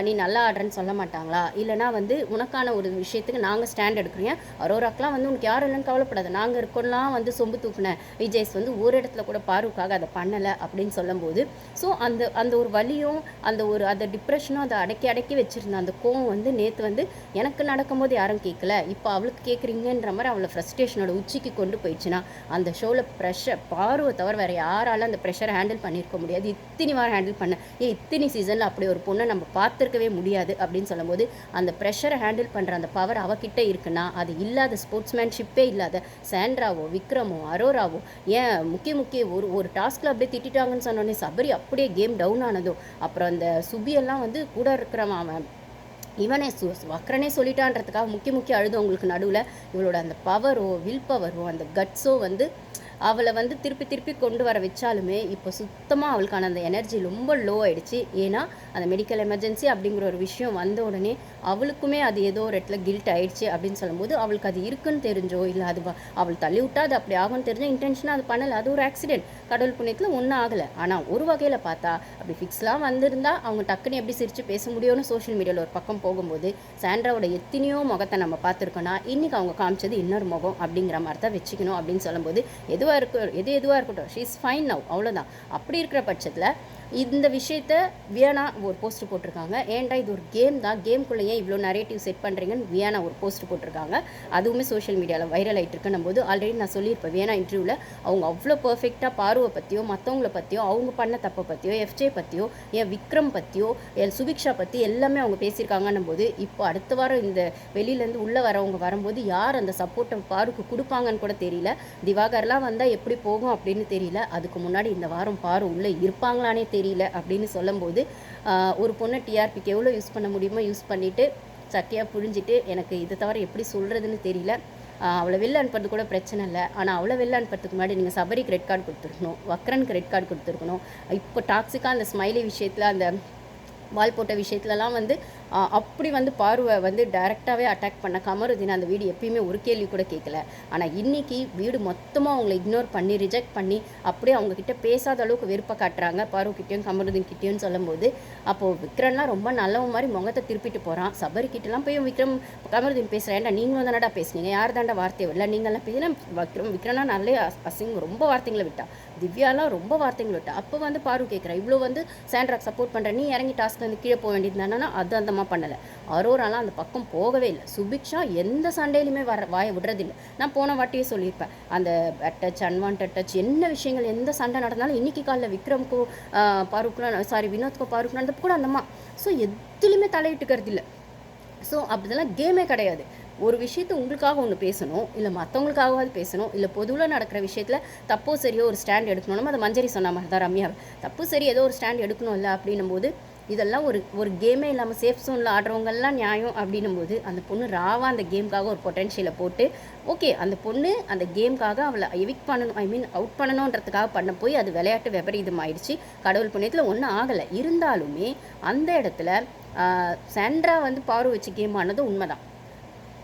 நீ நல்லா ஆடுறேன்னு சொல்ல மாட்டாங்களா? இல்லைனா வந்து உனக்கான ஒரு விஷயத்துக்கு நாங்கள் ஸ்டாண்ட் எடுக்கிறோம். அரோராக்கெலாம் வந்து உனக்கு யாரும் இல்லைன்னு கவலைப்படாது. நாங்கள் இருக்கோம்லாம் வந்து சொம்பு தூக்குன விஜய்ஸ் வந்து ஒரு இடத்துல கூட பாருக்காக அதை பண்ணலை அப்படின்னு சொல்லும்போது ஸோ அந்த அந்த ஒரு வலியும் அந்த ஒரு அந்த டிப்ரெஷனும் அதை அடக்கி அடக்கி வச்சுருந்த அந்த கோவம் வந்து நேற்று வந்து எனக்கு நடக்கும்போது யாரும் கேட்கல இப்போ அவளுக்கு கேட்குறீங்கன்ற மாதிரி அவளை ஃப்ரஸ்ட்ரேஷனோட உச்சிக்கு கொண்டு போயிடுச்சுன்னா அந்த ஷோவில் ப்ரெஷர் பார்வை தவிர வேறு யாராலும் அந்த ப்ரெஷரை ஹேண்டில் பண்ணியிருக்க முடியாது. இத்தனை வாரம் ஹேண்டில் பண்ண ஏன் இத்தனை சீசனில் அப்படி ஒரு பொண்ணை நம்ம பார்த்துருக்கவே முடியாது அப்படின்னு சொல்லும்போது அந்த ப்ரெஷரை ஹேண்டில் பண்ணுற அந்த பவர் அவகிட்ட இருக்குன்னா அது இல்லாத ஸ்போர்ட்ஸ்மேன்ஷிப்பே இல்லாத சாண்ட்ராவோ விக்ரமோ அரோராவோ ஏன் முக்கிய முக்கிய ஒரு ஒரு டாஸ்கில் அப்படியே திட்டாங்கன்னு சொன்னோடனே சபரி அப்படியே கேம் டவுன் ஆனதும் அப்புறம் அந்த சுபியெல்லாம் வந்து கூட இருக்கிறவன் அவன் இவனே சு வக்ரனே சொல்லிட்டான்றதுக்காக முக்கிய முக்கிய அழுதவங்களுக்கு நடுவில் இவளோட அந்த பவரோ வில் பவரோ அந்த கட்ஸோ வந்து அவளை வந்து திருப்பி திருப்பி கொண்டு வர வச்சாலுமே இப்போ சுத்தமாக அவளுக்கான அந்த எனர்ஜி ரொம்ப லோ ஆயிடுச்சு. ஏன்னா அந்த மெடிக்கல் எமர்ஜென்சி அப்படிங்கிற ஒரு விஷயம் வந்த உடனே அவளுக்குமே அது ஏதோ ஒரு இடத்துல கில்ட் ஆயிடுச்சு அப்படின்னு சொல்லும்போது அவளுக்கு அது இருக்குன்னு தெரிஞ்சோ இல்லை அது அவள் தள்ளி விட்டா அது அப்படி ஆகும்னு தெரிஞ்சோ இன்டென்ஷனாக அது பண்ணலை. அது ஒரு ஆக்சிடென்ட் கடவுள் புண்ணியத்தில் ஒன்றும் ஆகலை. ஆனால் ஒரு வகையில் பார்த்தா அப்படி ஃபிக்ஸ்லாம் வந்திருந்தால் அவங்க டக்குன்னு எப்படி சிரித்து பேச முடியும்னு சோஷியல் மீடியாவில் ஒரு பக்கம் போகும்போது சாண்ட்ராவோட எத்தனையோ முகத்தை நம்ம பார்த்துருக்கோன்னா இன்றைக்கி அவங்க காமிச்சது இன்னொரு முகம் அப்படிங்கிற மாதிரி தான் வச்சுக்கணும் அப்படின்னு சொல்லும்போது எது எதுவாக இருக்க எது எதுவாக இருக்கட்டும். ஷீ இஸ் ஃபைன் நவ் அவ்வளோதான் அப்படி இருக்கிற பட்சத்தில் இந்த விஷயத்த வியானா ஒரு போஸ்ட் போட்டிருக்காங்க. ஏன்டா இது ஒரு கேம் தான்? கேம்குள்ளேயே இவ்வளோ நரேட்டிவ் செட் பண்ணுறீங்கன்னு வியானா ஒரு போஸ்ட் போட்டிருக்காங்க. அதுவுமே சோஷியல் மீடியாவில் வைரல் ஆகிட்டு இருக்குன்னும் போது ஆல்ரெடி நான் சொல்லியிருப்பேன். வியானா இன்டர்வியூவில் அவங்க அவ்வளோ பர்ஃபெக்டாக பார்வை பற்றியோ மற்றவங்கள பற்றியோ அவங்க பண்ண தப்பை பற்றியோ எஃப்ஜே பற்றியோ ஏன் விக்ரம் பற்றியோ என் சுபிக்ஷா பற்றி எல்லாமே அவங்க பேசியிருக்காங்கன்னும் போது இப்போ அடுத்த வாரம் இந்த வெளியிலேருந்து உள்ளே வரவங்க வரும்போது யார் அந்த சப்போர்ட்டை பாருக்கு கொடுப்பாங்கன்னு கூட தெரியல. திவாகர்லாம் வந்தால் எப்படி போகும் அப்படின்னு தெரியல. அதுக்கு முன்னாடி இந்த வாரம் பாரு உள்ளே இருப்பாங்களானே தெரியல. அப்படின்னு சொல்லும்போது ஒரு பொண்ணை டிஆர்பிக்கு எவ்வளோ யூஸ் பண்ண முடியுமோ யூஸ் பண்ணிவிட்டு சக்கையாக புழிஞ்சிட்டு எனக்கு இதை தவிர எப்படி சொல்கிறதுன்னு தெரியல. அவ்வளோ அவளை வெளில அனுப்புறது கூட பிரச்சனை இல்லை. ஆனால் அவளை வெளில அனுப்புறதுக்கு முன்னாடி நீங்கள் சபரிக்கு ரெட் கார்டு கொடுத்துருக்கணும் வக்ரனுக்கு ரெட் கார்டு கொடுத்துருக்கணும். இப்போ டாக்ஸிக்காக அந்த ஸ்மைலி விஷயத்தில் அந்த வால் போட்ட விஷயத்துலலாம் வந்து அப்படி வந்து பார்வை வந்து டைரெக்டாகவே அட்டாக் பண்ண கமருதீன் அந்த வீடு எப்பயுமே ஒரு கேள்வி கூட கேட்கல. ஆனால் இன்னைக்கு வீடு மொத்தமாக அவங்கள இக்னோர் பண்ணி ரிஜெக்ட் பண்ணி அப்படியே அவங்கக்கிட்ட பேசாத அளவுக்கு வெறுப்பை காட்டுறாங்க. பார்வக்கிட்டேயும் கமருதீன் கிட்டேயும் சொல்லும்போது அப்போது விக்ரம்லாம் ரொம்ப நல்லவன் மாதிரி முகத்தை திருப்பிட்டு போகிறான் சபரி கிட்டலாம் போய் விக்ரம் கமருதீன் பேசுகிறேன் ஏன்டா நீங்களும் தானடா பேசுனீங்க? யார் தாண்டா வார்த்தை இல்லை நீங்களாம் பேசினா விக்ரம் விக்ரம்லாம் நல்ல அசிங் ரொம்ப வார்த்தைங்களை விட்டா. திவ்யாலாம் ரொம்ப வார்த்தைங்களை விட்டா. அப்போ வந்து பாரு கேட்குறா இவ்வளோ வந்து சாண்ட்ராக் சப்போர்ட் பண்ணுற நீ இறங்கி டாஸ்க் வந்து கீழே போக வேண்டியது தானே அது சுத்தமாக பண்ணலை. அரோராலாம் அந்த பக்கம் போகவே இல்லை. சுபிக்ஷா எந்த சண்டையிலுமே வர வாயை விடுறதில்லை. நான் போன வாட்டியே சொல்லியிருப்பேன். அந்த டச் அன்வான்ட் டச் என்ன விஷயங்கள் எந்த சண்டை நடந்தாலும் இன்னைக்கு காலைல விக்ரம்க்கும் பாருக்குலாம் சாரி வினோத்கோ பாருக்கு நடந்தப்போ கூட அந்தம்மா ஸோ எதுலையுமே தலையிட்டுக்கிறது இல்லை. ஸோ அப்படிலாம் கேமே கிடையாது. ஒரு விஷயத்தை உங்களுக்காக ஒன்று பேசணும் இல்லை மற்றவங்களுக்காகவாது பேசணும் இல்லை பொதுவில் நடக்கிற விஷயத்தில் தப்போ சரியோ ஒரு ஸ்டாண்ட் எடுக்கணும் அதை மஞ்சரி சொன்ன மாதிரி தான் ரம்யா தப்பு சரி ஏதோ ஒரு ஸ்டாண்ட் எடுக்கணும் இல்லை அப்படின்னும் போது இதெல்லாம் ஒரு ஒரு கேமே இல்லாமல் சேஃப் ஜோனில் ஆடுறவங்கெல்லாம் நியாயம் அப்படின்னும் போது அந்த பொண்ணு ராவா அந்த கேமுக்காக ஒரு பொட்டென்ஷியலை போட்டு ஓகே அந்த பொண்ணு அந்த கேமுக்காக அவளை எவிக் பண்ணணும் ஐ மீன் அவுட் பண்ணணுன்றதுக்காக பண்ண போய் அது விளையாட்டு விபரீதம் ஆயிடுச்சு கடவுள் புண்ணியத்தில் ஒன்றும் ஆகலை. இருந்தாலுமே அந்த இடத்துல ஆஹ், சாண்ட்ரா வந்து பார்வை வச்சு கேம் ஆனது உண்மைதான்.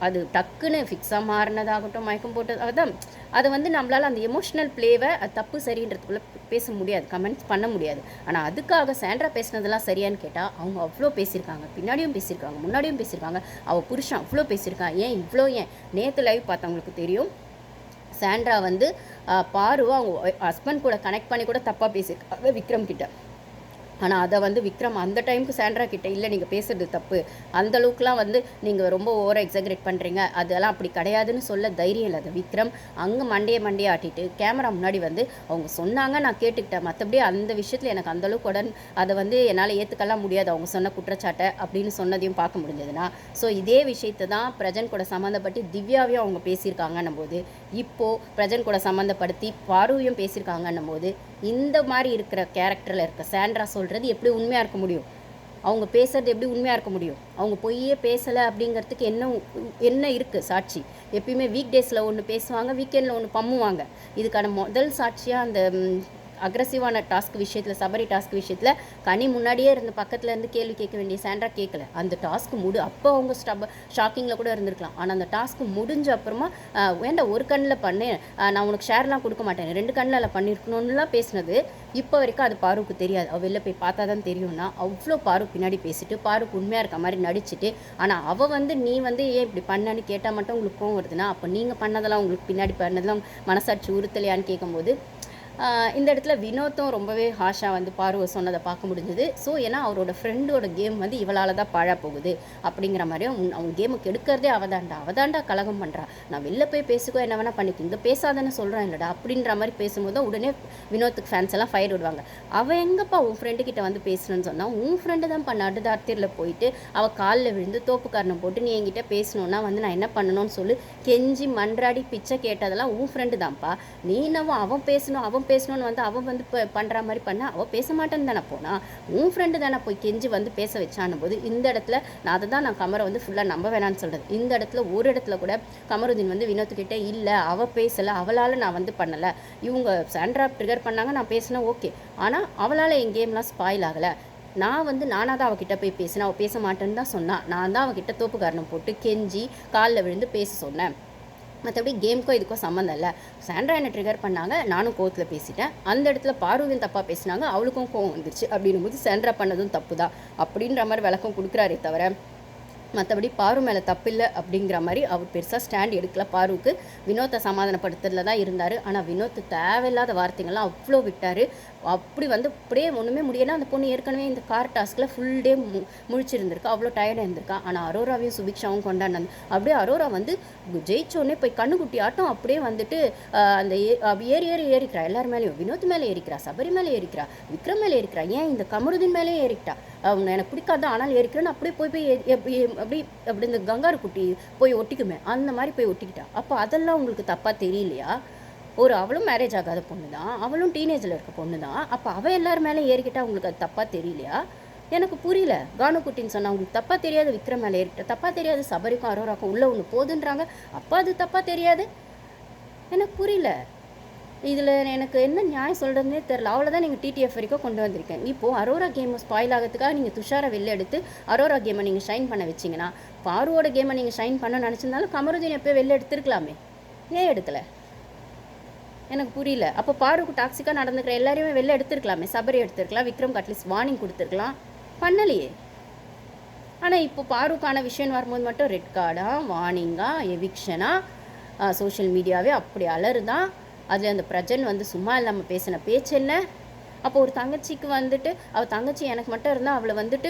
அது டக்குன்னு ஃபிக்ஸாக மாறினதாகட்டும் மயக்கம் போட்டது அதான் அதை வந்து நம்மளால் அந்த எமோஷ்னல் ப்ளேவை அது தப்பு சரின்றதுக்குள்ளே பேச முடியாது கமெண்ட்ஸ் பண்ண முடியாது. ஆனால் அதுக்காக சாண்ட்ரா பேசினதெல்லாம் சரியான்னு கேட்டால் அவங்க அவ்வளோ பேசியிருக்காங்க. பின்னாடியும் பேசியிருக்காங்க முன்னாடியும் பேசியிருக்காங்க. அவள் புருஷன் அவ்வளோ பேசியிருக்கான். ஏன் இவ்வளோ ஏன்? நேற்று லைவ் பார்த்தவங்களுக்கு தெரியும். சாண்ட்ரா வந்து பாருவா அவங்க ஹஸ்பண்ட் கூட கனெக்ட் பண்ணி கூட தப்பாக பேசியிருக்காங்க விக்ரம் கிட்ட. ஆனால் அதை வந்து விக்ரம் அந்த டைமுக்கு சாண்ட்ரா கிட்டே இல்லை நீங்கள் பேசுறது தப்பு. அந்த அளவுக்குலாம் வந்து நீங்கள் ரொம்ப ஓவராக எக்ஸாகரேட் பண்ணுறீங்க அதெல்லாம் அப்படி கிடையாதுன்னு சொல்ல தைரியம் இல்லை அது விக்ரம் அங்கே மண்டையை மண்டையை ஆட்டிட்டு கேமரா முன்னாடி வந்து அவங்க சொன்னாங்க நான் கேட்டுக்கிட்டேன். மற்றபடி அந்த விஷயத்தில் எனக்கு அந்த அளவுக்கு உடன் அதை வந்து என்னால் ஏற்றுக்கலாம் முடியாது. அவங்க சொன்ன குற்றச்சாட்டை அப்படின்னு சொன்னதையும் பார்க்க முடிஞ்சதுன்னா ஸோ இதே விஷயத்தை தான் பிரஜன் கூட சம்மந்தப்பட்டு திவ்யாவையும் அவங்க பேசியிருக்காங்கன்னும் போது இப்போது பிரஜன் கூட சம்மந்தப்படுத்தி பாருவையும் பேசியிருக்காங்கன்னும் போது இந்த மாதிரி இருக்கிற கேரக்டரில் இருக்க சாண்ட்ரா சொல்கிறது எப்படி உண்மையாக இருக்க முடியும்? அவங்க பேசுறது எப்படி உண்மையாக இருக்க முடியும்? அவங்க பொய்யே பேசலை அப்படிங்கிறதுக்கு என்ன என்ன இருக்குது சாட்சி? எப்பயுமே வீக் டேஸில் ஒன்று பேசுவாங்க வீக்கெண்டில் ஒன்று பம்முவாங்க. இதுக்கான முதல் சாட்சியாக அந்த அக்ரஸிவான டாஸ்க் விஷயத்தில் சபரி டாஸ்க் விஷயத்தில் கனி முன்னாடியே இருந்து பக்கத்தில் இருந்து கேள்வி கேட்க வேண்டிய சாண்ட்ரா கேட்கல. அந்த டாஸ்க் முடி அப்போ அவங்க ஸ்டப் ஷாக்கிங்கில் கூட இருந்திருக்கலாம். ஆனால் அந்த டாஸ்க் முடிஞ்ச அப்புறமா வேண்டாம் ஒரு கண்ணில் பண்ணு நான் உனக்கு ஷேர்லாம் கொடுக்க மாட்டேன். ரெண்டு கண்ணில் அதில் பண்ணியிருக்கணும்லாம் பேசினது இப்போ வரைக்கும் அது பாருக்கு தெரியாது. அவள் வெளில போய் பார்த்தா தான் தெரியும்னா அவ்வளோ பாரு பின்னாடி பேசிட்டு பாருக்கு உண்மையாக இருக்க மாதிரி நடிச்சுட்டு ஆனால் அவள் வந்து நீ வந்து ஏன் இப்படி பண்ணன்னு கேட்டால் மட்டும் உங்களுக்கு கோவம் வருதுன்னா அப்போ நீங்கள் பண்ணதெல்லாம் உங்களுக்கு பின்னாடி பண்ணதெல்லாம் மனசாட்சி உறுத்தலையான்னு கேட்கும்போது இந்த இடத்துல வினோத்தும் ரொம்பவே ஹாஷாக வந்து பார்வை சொன்னதை பார்க்க முடிஞ்சுது. ஸோ ஏன்னா அவரோட ஃப்ரெண்டோட கேம் வந்து இவளால் தான் பாழா போகுது. அப்படிங்கிற மாதிரி அவன் கேமுக்கு எடுக்கிறதே அவதாண்டா. அவதாண்டா கலகம் பண்ணுறா நான் வெளில போய் பேசிக்கோ என்ன வேணால் பண்ணிக்க. இங்கே பேசாதன்னு சொல்கிறேன் இல்லைடா. அப்படின்ற மாதிரி பேசும்போது தான் உடனே வினோத்துக்கு ஃபேன்ஸ் எல்லாம் ஃபயர் விடுவாங்க. அவள் எங்கப்பா உன் ஃப்ரெண்டு கிட்ட வந்து பேசணும்னு சொன்னால் உன் ஃப்ரெண்டு தான் பண்ண அடுதார்த்தியில் போயிட்டு அவள் காலில் விழுந்து தோப்புக்காரனை போட்டு நீ என்கிட்ட பேசணுன்னா வந்து நான் என்ன பண்ணணும்னு சொல்லி. கெஞ்சி மன்றாடி பிச்சை கேட்டதெல்லாம் உன் ஃப்ரெண்டு தான்ப்பா. நீ என்னவோ அவன் பேசணும் அவன் பேசணும்னு வந்து அவன் வந்து இப்போ பண்ணுற மாதிரி பண்ண அவள் பேச மாட்டேன்னு தானே போனா. உன் ஃப்ரெண்டு தானே போய் கெஞ்சி வந்து பேச வச்சான போது இந்த இடத்துல நான் அதை தான் நான் கமரை வந்து ஃபுல்லாக நம்ப வேணான்னு சொல்கிறது இந்த இடத்துல ஒரு இடத்துல கூட கமருதீன் வந்து வினோத்துக்கிட்ட இல்லை அவள் பேசலை அவளால் நான் வந்து பண்ணலை. இவங்க சாண்ட்ரா ட்ரிகர் பண்ணாங்க நான் பேசினேன் ஓகே. ஆனால் அவளால் என் கேம்லாம் ஸ்பாயில் ஆகலை. நான் வந்து நானாக தான் அவகிட்ட போய் பேசினேன் அவள் பேச மாட்டேன்னு தான் சொன்னான் நான் தான் அவகிட்ட தோப்பு காரணம் போட்டு கெஞ்சி காலில் விழுந்து பேச சொன்னேன். மற்றபடி கேமுக்கும் இதுக்கும் சம்மந்தம் இல்லை. சாண்ட்ரா என்ன ட்ரிகர் பண்ணாங்க? நானும் கோவத்தில் பேசிட்டேன். அந்த இடத்துல பார்வையும் தப்பாக பேசினாங்க. அவளுக்கும் கோவம் வந்துருச்சு. அப்படின்னும் போது சாண்ட்ரா பண்ணதும் தப்பு தான் அப்படின்ற மாதிரி விளக்கம் கொடுக்குறாரே தவிர மற்றபடி பாரு மேலே தப்பில்லை அப்படிங்கிற மாதிரி அவர் பெருசாக ஸ்டாண்ட் எடுக்கல. பாருவுக்கு வினோத்தை சமாதானப்படுத்துறதுல தான் இருந்தார். ஆனால் வினோத் தேவையில்லாத வார்த்தைகள்லாம் அவ்வளோ விட்டார். அப்படி வந்து அப்படியே ஒன்றுமே முடியலை. அந்த பொண்ணு ஏற்கனவே இந்த கார் டாஸ்கில் ஃபுல் டே மு முழிச்சிருந்திருக்கா. அவ்வளோ டயர்டாக இருந்திருக்கா. ஆனால் அரோராவையும் சுபிக்ஷாவும் கொண்டாடினாங்க அப்படியே அரோரா வந்து ஜெயிச்சோடனே போய் கண்ணுக்குட்டி ஆட்டம் அப்படியே வந்துட்டு அந்த ஏ- ஏறி ஏறி ஏறிக்கிறா. எல்லார் மேலேயும். வினோத் மேலே ஏறிக்கிறா. சபரி மேலே ஏறிக்கிறா. விக்ரம் மேலே ஏறிக்கிறா. ஏன் இந்த கமருதின் மேலே ஏறிக்கிட்டா அவனை எனக்கு பிடிக்காது. ஆனால் ஏறிக்கிறேன்னு அப்படியே போய் போய் அப்படி அப்படி இந்த கங்காரு குட்டி போய் ஒட்டிக்குமே. அந்த மாதிரி போய் ஒட்டிக்கிட்டா. அப்போ அதெல்லாம் உங்களுக்கு தப்பாக தெரியலையா? ஒரு அவளும் மேரேஜ் ஆகாத பொண்ணு தான் அவளும் டீனேஜில் இருக்க பொண்ணு தான் அப்போ அவள் எல்லார் மேலே ஏறிக்கிட்டா உங்களுக்கு அது தப்பாக தெரியலையா? எனக்கு புரியல. கானுக்குட்டின்னு சொன்னால் உங்களுக்கு தப்பாக தெரியாது. விக்ரம் மேலே ஏறிக்கிட்ட தப்பாக தெரியாது. சபரிக்கும் அரோராக்கும் உள்ளே ஒன்று போதுன்றாங்க. அப்போ அது தப்பாக தெரியாது. எனக்கு புரியல. இதில் எனக்கு என்ன நியாயம் சொல்கிறதுனே தெரில அவ்வளோதான் நீங்கள் டிடிஎஃப் வரைக்கும் கொண்டு வந்திருக்கேன் இப்போது அரோரா கேமை ஸ்பாயில் ஆகிறதுக்காக நீங்கள் துஷாரை வெளில எடுத்து அரோரா கேமை நீங்கள் ஷைன் பண்ண வச்சிங்கன்னா பாருவோட கேமை நீங்கள் ஷைன் பண்ண நினச்சிருந்தாலும் கமருதீன் எப்போ வெளில எடுத்துருக்கலாமே. ஏன் எடுக்கலை? எனக்கு புரியல. அப்போ பாருக்கு டாக்ஸிக்காக நடந்துக்கிற எல்லாரையுமே வெளில எடுத்துருக்கலாமே. சபரி எடுத்துருக்கலாம் விக்ரம் அட்லீஸ்ட் வார்னிங் கொடுத்துருக்கலாம். பண்ணலையே. ஆனால் இப்போ பாருக்கான விஷயம் வரும்போது மட்டும் ரெட் கார்டா வார்னிங்கா எவிக்ஷனா சோஷியல் மீடியாவே அப்படி அலறுதான் அதில் அந்த பிரஜன் வந்து சும்மா இல்லாமல் பேசின பேச்சு என்ன? அப்போ ஒரு தங்கச்சிக்கு வந்துட்டு அவள் தங்கச்சி எனக்கு மட்டும் இருந்தால் அவளை வந்துட்டு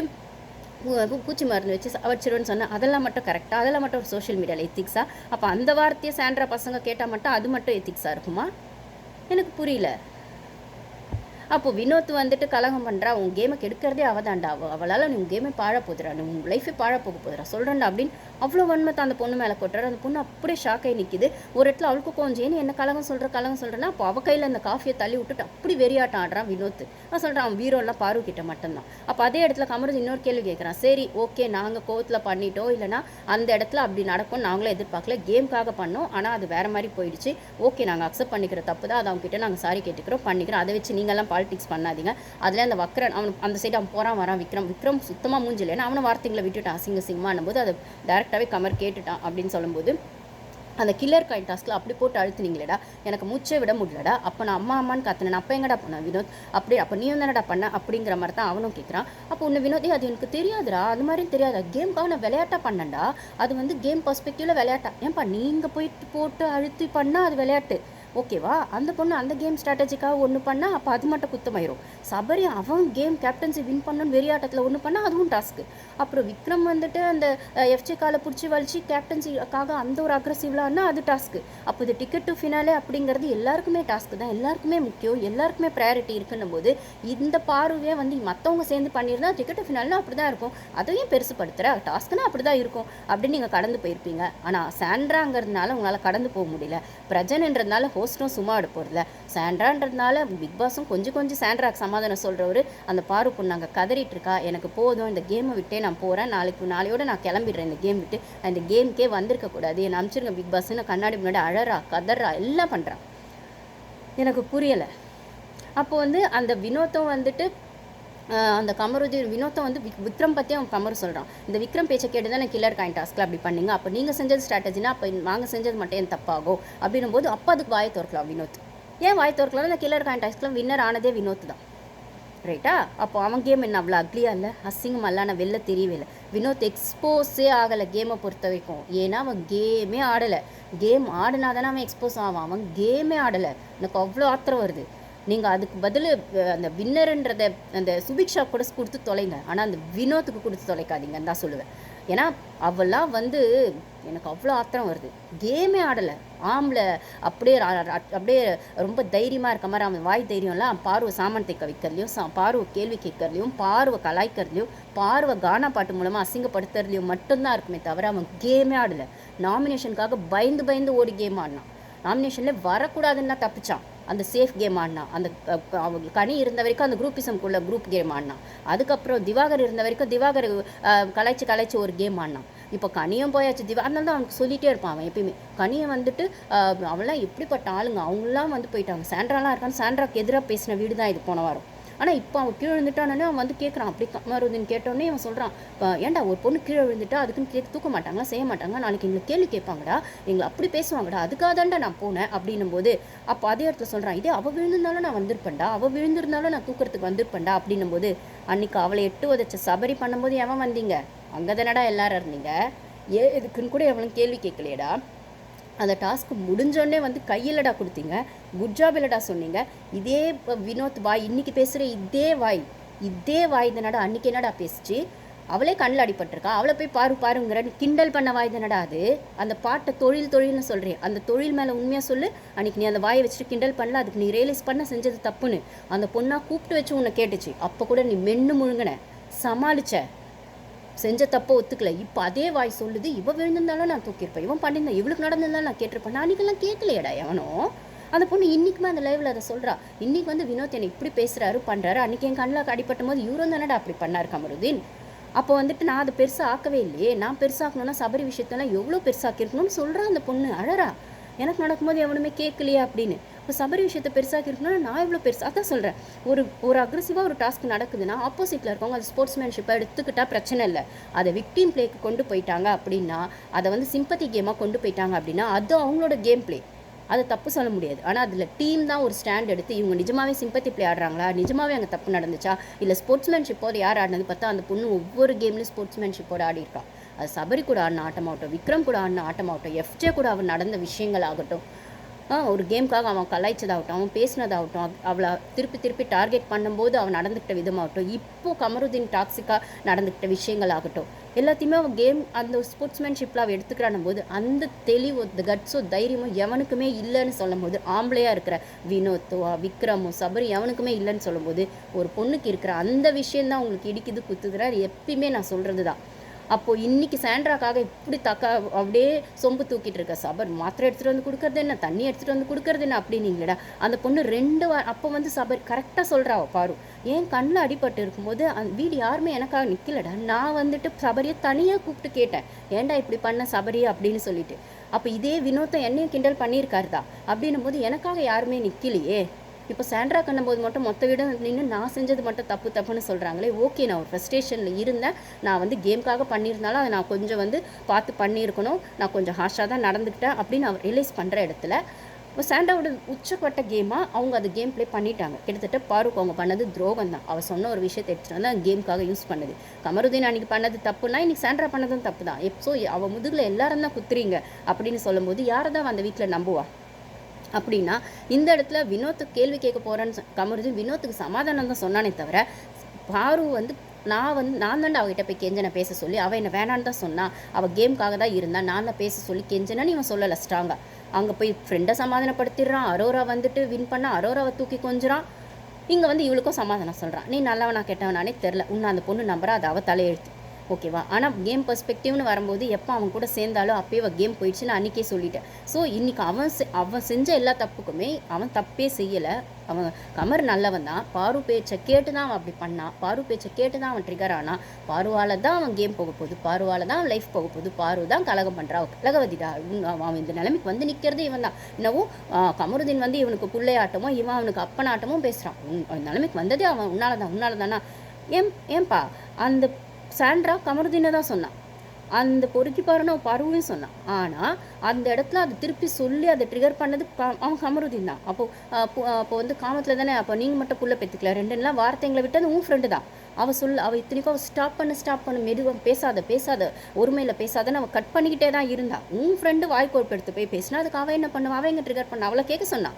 பூச்சி மருந்து வச்சு ச- வச்சிருவேன்னு சொன்னேன் அதெல்லாம் மட்டும் கரெக்டாக அதெல்லாம் மட்டும் ஒரு சோஷியல் மீடியாவில் எத்திக்ஸா அப்போ அந்த வார்த்தையை சாண்ட்ரா பசங்க கேட்டால் மட்டும் அது மட்டும் எத்திக்ஸாக இருக்குமா? எனக்கு புரியல. அப்போ வினோத் வந்துட்டு கலகம் பண்ணுறா உன் கேமை கெடுக்கிறதே அவதான்டா. அவள் அவளால் நீ உன் கேமே பாழ போதுடா. நீ உன் லைஃபே பாழ போக போதுடா. சொல்கிறேன்டா அப்படின்னு அவ்வளோ வன்மத்தை அந்த பொண்ணு மேலே கொட்டுறாரு. அந்த பொண்ணு அப்படியே ஷாக் நிற்கிது ஒரு இடத்துல அவளுக்கு கொஞ்சம் என்ன கலகம் சொல்கிற கலகம் சொல்கிறேன்னா அப்போ அவ கையில் அந்த காஃபியை தள்ளி விட்டுட்டு அப்படி வெறியாட்டம் ஆடுறான் வினோத். நான் சொல்கிறேன் அவன் வீரோலாம் பாரு கிட்ட மட்டும்தான். அப்போ அதே இடத்துல கமரஜ் இன்னொரு கேள்வி கேட்குறான் சரி ஓகே நாங்கள் கோவத்தில் பண்ணிட்டோம். இல்லைனா அந்த இடத்துல அப்படி நடக்கும் நாங்களும் எதிர்பார்க்கல. கேம்க்காக பண்ணோம். ஆனால் அது வேறு மாதிரி போயிடுச்சு. ஓகே நாங்கள் அக்செப்ட் பண்ணிக்கிற தப்பு தான். அது அவங்ககிட்ட நாங்கள் சாரி கேட்டுக்கிறோம். பண்ணிக்கிறோம். அதை வச்சு நீங்கள்லாம் பாலிடிக்ஸ் பண்ணாதீங்க. அதில் அந்த வக்ரன் அவன் அந்த சைடு அவன் போகிறான் வரான். விக்ரம் விக்ரம் சுத்தமாக மூஞ்சில் ஏன்னா அவனை வார்த்தைங்களை விட்டுட்டு அசிங்க சிங்கமானும் போது அதை கரெக்டாகவே கமர் கேட்டுட்டான் அப்படின்னு சொல்லும்போது அந்த கில்லர் காயின் டாஸ்கில் அப்படி போட்டு அழுத்துனீங்களேடா எனக்கு மூச்சை விட முடியலடா அப்போ நான் அம்மா அம்மான்னு கத்துனேன். அப்போ எங்கடா பண்ண வினோத்? அப்படி அப்போ நீ தானடா பண்ண? அப்படிங்கிற மாதிரி தான் அவனும் கேட்குறான் அப்போ ஒன்று வினோதே அது எனக்கு தெரியாதுடா அது மாதிரியும் தெரியாதா? கேம்க்காக நான் விளையாட்டா பண்ணேன்டா. அது வந்து கேம் பர்ஸ்பெக்டிவில் விளையாட்டா. ஏன்பா நீங்கள் போயிட்டு போட்டு அழுத்தி பண்ணால் அது விளையாட்டு. ஓகேவா? அந்த பொண்ணு அந்த கேம் ஸ்ட்ராட்டஜிக்காக ஒன்று பண்ணால் அப்போ அது மட்டும் குத்தமாயிரும். சபரி அவன் கேம் கேப்டன்சி வின் பண்ணணும்னு வெறியாட்டத்தில் ஒன்று பண்ணால் அதுவும் டாஸ்க்கு அப்புறம் விக்ரம் வந்துட்டு அந்த எஃப்சி காலை பிடிச்சி வலிச்சு கேப்டன்சிக்காக அந்த ஒரு அக்ரஸிவ்லான்னா அது டாஸ்க்கு அப்போ இது டிக்கெட் டு ஃபினாலே அப்படிங்கிறது எல்லாருக்குமே டாஸ்க்கு தான். எல்லாருக்குமே முக்கியம். எல்லாருக்குமே ப்ரையாரிட்டி இருக்குன்னும் போது இந்த பார்வையே வந்து மற்றவங்க சேர்ந்து பண்ணியிருந்தா டிக்கெட் டு ஃபினால்னா அப்படி தான் இருக்கும். அதையும் பெருசுப்படுத்துகிற டாஸ்க்குன்னா அப்படி தான் இருக்கும். அப்படின்னு நீங்கள் கடந்து போயிருப்பீங்க. ஆனால் சாண்ட்ராங்கிறதுனால உங்களால் கடந்து போக முடியல. பிரஜன்ன்றதுனால ஹோஸ்ட்டும் சும்மா எடுப்போம் போகிறதில்ல சாண்ட்ரான்றதுனால பிக் பாஸும் கொஞ்சம் கொஞ்சம் சாண்ட்ராக்கு சமாதானம் சொல்கிறவர் அந்த பாரு பொண்ணு கதறிட்டு இருக்கா எனக்கு போதும் இந்த கேமை விட்டே நான் போகிறேன் நாளைக்கு நாளையோட நான் கிளம்பிடுறேன் இந்த கேம் விட்டு. இந்த கேமுக்கே வந்திருக்கக்கூடாது என்னை அனுப்பிச்சிருங்க பிக் பாஸ்ன்னு கண்ணாடி முன்னாடி அழறா கதறா எல்லாம் பண்ணுறான் எனக்கு புரியலை. அப்போ வந்து அந்த வினோத்தம் வந்துட்டு அந்த கமருதீன் வினோத்தம் வந்து விக்- விக்ரம் பற்றி அவன் கமர் சொல்கிறான் இந்த விக்ரம் பேச்சை கேட்டு தான் கில்லர் காயின் டாஸ்க்கில் அப்படி பண்ணீங்க. அப்போ நீங்கள் செஞ்சது ஸ்ட்ராட்டஜினா அப்போ நாங்கள் செஞ்சது மட்டும் என் தப்பாகும்? அப்படின்னும் போது அப்போ அதுக்கு வாயை திறக்கலாம் வினோத். ஏன் வாய் திறக்கலாம் அந்த கில்லர் காயின் டாஸ்க்கில் வின்னர் ஆனதே வினோத் தான். ரைட்டா அப்போ அவன் கேம் என்ன? அவ்வளோ அக்லியாக இல்லை? அசிங்கம் இல்லை நான் வெளில தெரியவே இல்லை. வினோத் எக்ஸ்போஸே ஆகலை கேமை பொறுத்த வரைக்கும். ஏன்னா அவன் கேமே ஆடலை. கேம் ஆடினா தானே அவன் எக்ஸ்போஸ் ஆவான். அவன் கேமே ஆடலை. எனக்கு அவ்வளோ ஆத்திரம் வருது. நீங்கள் அதுக்கு பதில் அந்த வின்னருன்றத அந்த சுபிக்ஷா கூட கொடுத்து தொலைங்க. ஆனால் அந்த வினோத்துக்கு கொடுத்து தொலைக்காதீங்கன்னு தான் சொல்லுவேன். ஏன்னா அவெல்லாம் வந்து எனக்கு அவ்வளோ ஆத்திரம் வருது. கேமே ஆடலை. ஆம்பளை அப்படியே அப்படியே ரொம்ப தைரியமாக இருக்க மாதிரி அவன் வாய் தைரியம்லாம் பார்வை சாமந்தை தைக்க வைக்கிறதுலையும் சா பார்வை கேள்வி கேட்கறதுலையும் பார்வை கலாய்க்கிறதுலையும் பார்வை கானா பாட்டு மூலமாக அசிங்கப்படுத்துறதுலையும் மட்டும்தான் இருக்குமே தவிர அவன் கேமே ஆடலை. நாமினேஷனுக்காக பயந்து பயந்து ஓடி கேம் ஆடினான். நாமினேஷனில் வரக்கூடாதுன்னா தப்பிச்சான். அந்த சேஃப் கேம் ஆடினான் அந்த கனி இருந்த வரைக்கும் அந்த குரூப்பிசம்குள்ள குரூப் கேம் ஆடினான் அதுக்கப்புறம் திவாகர் இருந்த வரைக்கும் திவாகர் கலைச்சு கலைச்சு ஒரு கேம் ஆடினான் இப்போ கனியும் போயாச்சு திவா அதனால தான் அவனுக்கு சொல்லிகிட்டே இருப்பான் அவன் எப்பயுமே. கனியை வந்துட்டு அவெல்லாம் எப்படிப்பட்ட ஆளுங்க? அவங்களாம் வந்து போயிட்டாங்க. சாண்ட்ராலாம் இருக்கான்னு சாண்ட்ராக்கு எதிராக பேசின வீடு தான் இது போன வாரம். ஆனால் இப்போ அவன் கீழே விழுந்துட்டானே அவன் வந்து கேட்குறான் அப்படி கமருதீன் கேட்டோடனே அவன் சொல்கிறான் ஏன்டா ஒரு பொண்ணு கீழே விழுந்துட்டா அதுக்குன்னு கேட்டு தூக்க மாட்டாங்களா செய்ய மாட்டாங்க நாளைக்கு எங்களை கேள்வி கேட்பாங்கடா எங்களை அப்படி பேசுவாங்கடா அதுக்காக தான்டா நான் போனேன். அப்படின்னும் போது அப்போ அதே இடத்துல சொல்கிறான் இதே அவள் விழுந்திருந்தாலும் நான் வந்திருப்பேன்டா அவள் விழுந்திருந்தாலும் நான் தூக்கறதுக்கு வந்திருப்பேன்டா. அப்படின்னும் போது அன்னைக்கு அவளை எட்டு உதச்ச சபரி பண்ணும்போது எவன் வந்தீங்க? அங்கே தானடா எல்லாரும் இருந்தீங்க? ஏ இதுக்குன்னு கூட எவனும் கேள்வி கேட்கலையேடா. அந்த டாஸ்க் முடிஞ்சோடனே வந்து கையிலடா கொடுத்தீங்க. குட் ஜாப் இல்லடா சொன்னீங்க. இதே வினோத் வாய் இன்னைக்கு பேசுகிற இதே வாய் இதே வாய் தானடா அன்றைக்கி என்னடா பேசிச்சு? அவளே கண்ணில் அடிபட்டிருக்கா. அவளை போய் பாரு பாருங்கிறன்னு கிண்டல் பண்ண வாய் தானடா அது. அந்த பாட்டை தொழில் தொழில்னு சொல்கிறேன் அந்த தொழில் மேலே உண்மையாக சொல்லு. அன்றைக்கி நீ அந்த வாயை வச்சுட்டு கிண்டல் பண்ணல அதுக்கு நீ ரியலைஸ் பண்ண செஞ்சது தப்புன்னு. அந்த பொண்ணாக கூப்பிட்டு வச்சு உன்னை கேட்டுச்சு. அப்போ கூட நீ மென்னு முழுங்கின. சமாளித்த செஞ்ச தப்பை ஒத்துக்கல. இப்போ அதே வாய் சொல்லுது இவன் விழுந்திருந்தாலும் நான் தூக்கியிருப்பேன். இவன் பண்ணியிருந்தேன். இவளுக்கு நடந்திருந்தாலும் நான் கேட்டிருப்பேன். நான் அன்றைக்கெல்லாம் கேட்கலையடா எவனும் அந்த பொண்ணு இன்னைக்குமே அந்த லைவில் அதை சொல்கிறா இன்றைக்கி வந்து வினோத் என்னை இப்படி பேசுகிறாரு பண்ணுறாரு அன்றைக்கி என் கண்ணில் அடிபட்டும் போது இவரும் தானடா அப்படி பண்ணார் கமருதீன். அப்போ வந்துட்டு நான் அதை பெருசாக ஆக்கவே இல்லையே. நான் பெருசாக்கணும்னா சபரி விஷயத்தெல்லாம் எவ்வளோ பெருசாக்கிருக்கணும்னு சொல்கிறான் அந்த பொண்ணு. அழறா எனக்கு நடக்கும்போது எவனுமே கேட்கலையா அப்படின்னு. இப்போ சபரி விஷயத்தை பெருசாக இருக்கணும்னா நான் இவ்வளோ பெருசு அதான் சொல்கிறேன் ஒரு ஒரு அக்ரெசிவாக ஒரு டாஸ்க் நடக்குதுன்னா ஆப்போசிட்டில் இருக்கவங்க அது ஸ்போர்ட்ஸ்மேன்ஷிப்பை எடுத்துக்கிட்டா பிரச்சனை இல்லை. அதை விக்டீம் பிளேக்கு கொண்டு போயிட்டாங்க அப்படின்னா அதை வந்து சிம்பத்தி கேமாக கொண்டு போயிட்டாங்க அப்படின்னா அது அவங்களோட கேம் பிளே அதை தப்பு சொல்ல முடியாது. ஆனால் அதில் டீம் தான் ஒரு ஸ்டாண்ட் எடுத்து இவங்க நிஜமாவே சிம்பத்தி பிளே ஆடுறாங்களா? நிஜமாவே அங்கே தப்பு நடந்துச்சா? இல்லை ஸ்போர்ட்ஸ்மேன்ஷிப்போட யார் ஆடினது பார்த்தா அந்த பொண்ணு ஒவ்வொரு கேம்லையும் ஸ்போர்ட்ஸ்மேன்ஷிப்போட ஆடி இருக்கா? அது சபரி கூட ஆடின ஆட்டமாகட்டும் விக்ரம் கூட ஆடின ஆட்டமாகட்டும் எஃப்ஜே கூட அவர் நடந்த விஷயங்கள் ஆகட்டும். ஒரு கேம்க்காக அவன் கலாய்ச்சதாகட்டும் அவன் பேசினதாகட்டும் அவ- அவளை திருப்பி திருப்பி டார்கெட் பண்ணும்போது அவன் நடந்துக்கிட்ட விதமாகட்டும் இப்போ கமருதீன் டாக்ஸிக்காக நடந்துக்கிட்ட விஷயங்கள் ஆகட்டும் எல்லாத்தையுமே அவன் கேம் அந்த ஸ்போர்ட்ஸ்மேன்ஷிப்பில் அவள் எடுத்துக்கிறான் போது அந்த தெளிவோ இந்த கட்ஸோ தைரியமோ எவனுக்குமே இல்லைன்னு சொல்லும்போது ஆம்பளையாக இருக்கிற வினோத்தோ விக்ரமோ சபரி எவனுக்குமே இல்லைன்னு சொல்லும்போது ஒரு பொண்ணுக்கு இருக்கிற அந்த விஷயந்தான் உங்களுக்கு இடிக்குது குத்துதுன்னா எப்பயுமே நான் சொல்கிறது தான் அப்போது இன்றைக்கி சாண்ட்ராக்காக இப்படி தக்க அப்படியே சொம்பு தூக்கிட்டு இருக்க சபர் மாத்திரை எடுத்துகிட்டு வந்து கொடுக்கறது என்ன? தண்ணி எடுத்துகிட்டு வந்து கொடுக்கறது என்ன அப்படின்னீங்களா அந்த பொண்ணு ரெண்டு வா அப்போ வந்து சபர் கரெக்டாக சொல்கிறா பாரு. ஏன் கண்ணில் அடிபட்டு இருக்கும்போது அந்த வீடு யாருமே எனக்காக நிற்கலடா நான் வந்துட்டு சபரியை தனியாக கூப்பிட்டு கேட்டேன். ஏன்டா இப்படி பண்ண சபரி அப்படின்னு சொல்லிட்டு. அப்போ இதே வினோத்தை என்னையும் கிண்டல் பண்ணியிருக்காருதா அப்படின்னும் போது எனக்காக யாருமே நிற்கலையே இப்போ சாண்ட்ரா கண்ணும்போது மட்டும் மொத்த வீடு நின்று நான் செஞ்சது மட்டும் தப்பு தப்புன்னு சொல்கிறாங்களே ஓகே நான் ஒரு ஃப்ரஸ்ட்ரேஷனில் இருந்தேன். நான் வந்து கேம்க்காக பண்ணியிருந்தாலும் அதை நான் கொஞ்சம் வந்து பார்த்து பண்ணியிருக்கணும். நான் கொஞ்சம் ஹாஷாக தான் நடந்துக்கிட்டேன் அப்படின்னு அவர் ரியலைஸ் பண்ணுற இடத்துல இப்போ சாண்டாவோட உச்சப்பட்ட கேமாக அவங்க அது கேம் ப்ளே பண்ணிட்டாங்க. கிட்டத்தட்ட பாருக் அவங்க பண்ணது துரோகம் தான். அவள் சொன்ன ஒரு விஷயத்தை எடுத்துகிட்டு வந்து கேமுக்காக கேம்க்காக யூஸ் பண்ணுது. கமருதீன் அன்னைக்கு பண்ணது தப்புனா இன்னைக்கு சாண்ட்ரா பண்ணதும் தப்பு தான். எப்போ அவள் முதுகில் எல்லாரும் தான் குத்துறீங்க அப்படின்னு சொல்லும்போது யாரை தான் அந்த வீட்டில் நம்புவா? அப்படின்னா இந்த இடத்துல வினோத்துக்கு கேள்வி கேட்க போகிறேன்னு கமருதீன் வினோத்துக்கு சமாதானம் தான் சொன்னானே தவிர பாரு வந்து நான் வந்து நான் தான் அவகிட்ட போய் கெஞ்சனை பேச சொல்லி அவள் என்ன வேணான்னு தான் சொன்னான் அவள் கேமுக்காக தான் இருந்தா நான் தான் பேச சொல்லி கெஞ்சனன்னு இவன் சொல்லலை ஸ்ட்ராங்காக அங்கே போய் ஃப்ரெண்டை சமாதானப்படுத்திடுறான் அரோரா வந்துட்டு வின் பண்ண அரோராவை தூக்கி கொஞ்சிறான். இங்கே வந்து இவளுக்கும் சமாதானம் சொல்கிறான் நீ நல்லவனா கெட்டவனானே தெரில உன்னை அந்த பொண்ணு நம்புறா அது அவள் தலையெழுத்து. ஓகேவா ஆனால் கேம் பர்ஸ்பெக்டிவ்னு வரும்போது எப்போ அவன் கூட சேர்ந்தாலும் அப்பயே அவள் கேம் போயிடுச்சுன்னு அன்றைக்கே சொல்லிட்டேன். ஸோ இன்றைக்கி அவன் செ- அவன் செஞ்ச எல்லா தப்புக்குமே அவன் தப்பே செய்யலை. அவன் கமர் நல்லவன் தான். பாரு பேச்சை கேட்டு தான் அவன் அப்படி பண்ணான். பாரு பேச்சை கேட்டு தான் அவன் ட்ரிகர் ஆனான். பாருவால் தான் அவன் கேம் போக போகுது. பாருவால் தான் அவன் லைஃப் போக போகுது. பாரு தான் கலகம் பண்ணுறா கலகவதி உன் அவன் இந்த நிலைமைக்கு வந்து நிற்கிறதே இவன் தான். இன்னவும் கமருதீன் வந்து இவனுக்கு பிள்ளையாட்டமும் இவன் அவனுக்கு அப்பனாட்டமும் பேசுகிறான் உன் நிலைமைக்கு வந்ததே அவன். உன்னால தான் உன்னால தானா ஏன் ஏன்பா? அந்த சாண்ட்ரா கமருதீனை தான் சொன்னான். அந்த பொறுக்கி பாருன்னு அவன் பருவையும் சொன்னான். ஆனால் அந்த இடத்துல அதை திருப்பி சொல்லி அதை ட்ரிகர் பண்ணது க- அவன் கமருதீன் தான். அப்போ அப்போ வந்து காமத்தில் தானே அப்போ நீங்கள் மட்டும் புள்ள பெற்றுக்கல ரெண்டுலாம் வார்த்தைங்களை விட்டு அது உன் ஃப்ரெண்டு தான். அவள் சொல்ல அவள் இத்தனைக்கும் அவள் ஸ்டாப் பண்ணு ஸ்டாப் பண்ணு மெதுவாக பேசாத பேசாத ஒருமையில் பேசாதன்னு அவள் கட் பண்ணிக்கிட்டே தான் இருந்தாள் உன் ஃப்ரெண்டு வாய்க்கோப்பு எடுத்து போய் பேசினா அதுக்கு அவள் என்ன பண்ணுவான் அவள் எங்கே ட்ரிகர் பண்ண? அவளை கேட்க சொன்னான்.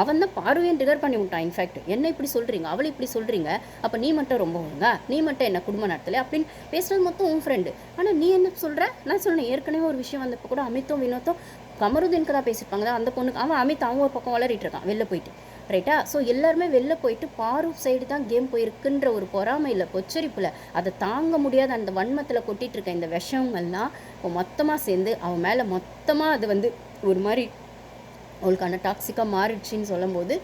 அவன் தான் பார்வையை ட்ரிகர் பண்ணி விட்டான் இன்ஃபேக்ட் என்ன இப்படி சொல்கிறீங்க அவளை இப்படி சொல்கிறீங்க அப்போ நீ மட்டும் ரொம்ப ஒழுங்கா? நீ மட்டும் என்ன குடும்பம் நடத்தலை? அப்படின்னு பேசுகிறது மொத்தம் உன் ஃப்ரெண்டு ஆனால் நீ என்ன சொல்கிற நான் சொன்னேன் ஏற்கனவே ஒரு விஷயம் வந்தப்போ கூட அமித்தும் வினோத்தும் கமருதீனுக்கு தான் பேசியிருப்பாங்க அந்த பொண்ணுக்கு அவன் அமித் அவன் ஒரு பக்கம் வளரிட்டு இருக்கான் வெளில போயிட்டு. ரைட்டா ஸோ எல்லாருமே வெளில போயிட்டு பாரு சைடு தான் கேம் போயிருக்குன்ற ஒரு பொறாமையில் பொச்சரிப்பில் அதை தாங்க முடியாத அந்த வன்மத்தில் கொட்டிகிட்டு இருக்க இந்த விஷங்கள்லாம் இப்போ மொத்தமாக சேர்ந்து அவன் மேலே மொத்தமாக அது வந்து ஒரு மாதிரி அவளுக்கான டாக்ஸிக்காக மாறிடுச்சின்னு சொல்லும்போது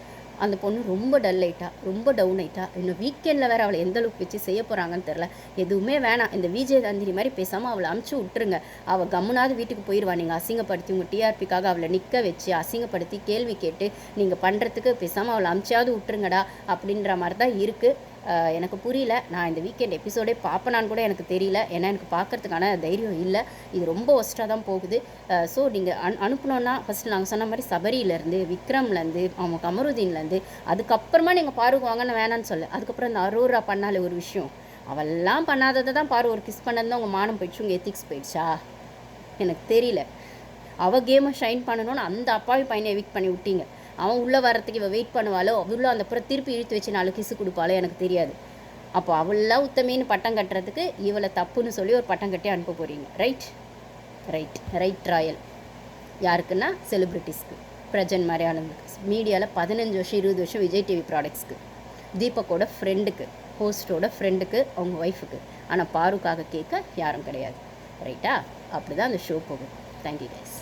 அந்த பொண்ணு ரொம்ப டல் ஆயிட்டா ரொம்ப டவுன் ஆயிட்டா. இன்னும் வீக்கெண்டில் வேறு அவளை எந்த அளவுக்கு வச்சு செய்ய போகிறாங்கன்னு தெரில எதுவுமே வேணாம். இந்த விஜய் தந்திரி மாதிரி பேசாமல் அவளை அமுச்சு விட்டுருங்க. அவள் கம்முனாவது வீட்டுக்கு போயிடுவா நீங்கள் அசிங்கப்படுத்தி உங்கள் டிஆர்பிக்காக அவளை நிற்க வச்சு அசிங்கப்படுத்தி கேள்வி கேட்டு நீங்கள் பண்ணுறதுக்கு பேசாமல் அவளை அமுச்சியாவது விட்டுருங்கடா அப்படின்ற மாதிரி தான் இருக்குது எனக்கு புரியல. நான் இந்த வீக்கெண்ட் எபிசோடே பார்ப்பனான்னு கூட எனக்கு தெரியல. ஏன்னா எனக்கு பார்க்கறதுக்கான தைரியம் இல்லை. இது ரொம்ப ஒஸ்ட்டாக தான் போகுது. ஸோ நீங்கள் அனு அனுப்பணுன்னா ஃபஸ்ட்டு நாங்கள் சொன்ன மாதிரி சபரியிலேருந்து விக்ரம்லேருந்து அவன் கமருதீன்லேருந்து அதுக்கப்புறமா நீங்கள் பாருக்கு வாங்கன்னு வேணான்னு சொல்ல. அதுக்கப்புறம் இந்த அரோரா பண்ணாலே ஒரு விஷயம். அவெல்லாம் பண்ணாததை தான் பாரு ஒரு கிஸ் பண்ணது தான் உங்கள் மானம் போயிடுச்சு உங்கள் எத்திக்ஸ் போயிடுச்சா? எனக்கு தெரியல. அவள் கேமை ஷைன் பண்ணணும்னு அந்த அப்பாவி பையனை எவிக் பண்ணி விட்டீங்க. அவன் உள்ளே வர்றதுக்கு இவள் வெயிட் பண்ணுவாளோ? உள்ளே அந்த அப்புறம் திருப்பி இழுத்து வச்சு நாலு கிசு கொடுப்பாளோ? எனக்கு தெரியாது. அப்போ அவள்லாம் உத்தமேன்னு பட்டம் கட்டுறதுக்கு இவளை தப்புன்னு சொல்லி ஒரு பட்டம் கட்டி அனுப்ப போகிறீங்க ரைட் ரைட் ரைட் ராயல் யாருக்குன்னா? செலிப்ரிட்டிஸ்க்கு பிரஜன் மாதிரி மீடியாவில் பதினஞ்சு வருஷம் இருபது வருஷம் விஜய் டிவி ப்ராடக்ட்ஸ்க்கு தீபக்கோட ஃப்ரெண்டுக்கு ஹோஸ்டோட ஃப்ரெண்டுக்கு அவங்க ஒய்ஃபுக்கு ஆனால் பாருக்காக கேட்க யாரும் கிடையாது. ரைட்டா அப்படி தான் அந்த ஷோ போகும் தேங்க்யூ கைஸ்